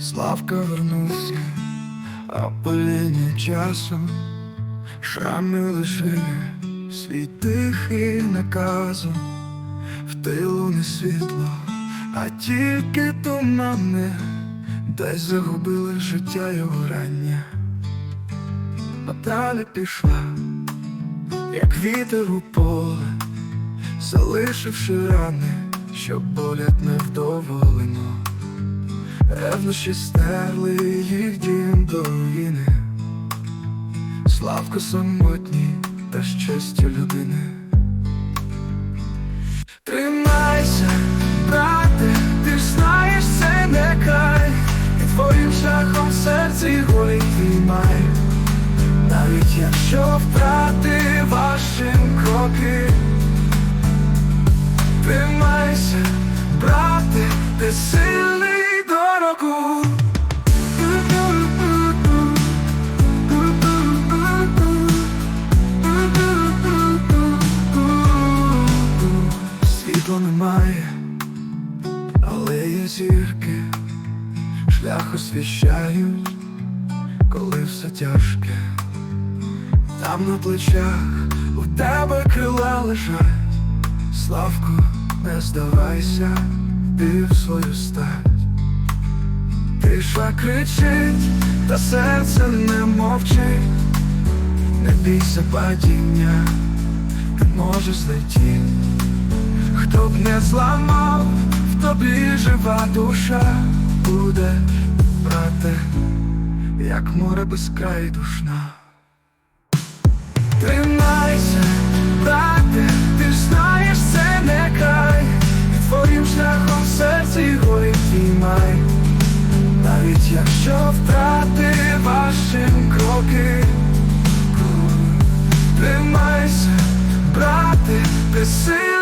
Славка вернувся, а поління часом Шрами лишили свій тихий наказом В тилу не світло, а тільки тумани Десь загубили життя його рання. А далі пішла, як вітер у поле Залишивши рани, що болять невдоволено Ревнощі стерли їх дім до руїни Славко самотній та щастя людини. Тримайся, брате, ти ж знаєш, це не край І твоїм шляхом серці голі тримай. Навіть якщо втрати вашим кроки. Тримайся, брате, ти сильний шлях освіщають, коли все тяжке. Там на плечах у тебе крила лежать, Славко, не здавайся, ти в свою стать. Тиша кричить, та серце не мовчить, не бійся падіння, ти можеш злетіти. Хто б не зламав, в тобі жива душа буде, брате, як море без краю душна. Тримайся, брате, ти знаєш, це не край, і твоїм шляхом серці горить тімай. Навіть якщо втрати вашим кроки, тримайся, брате, ти сильний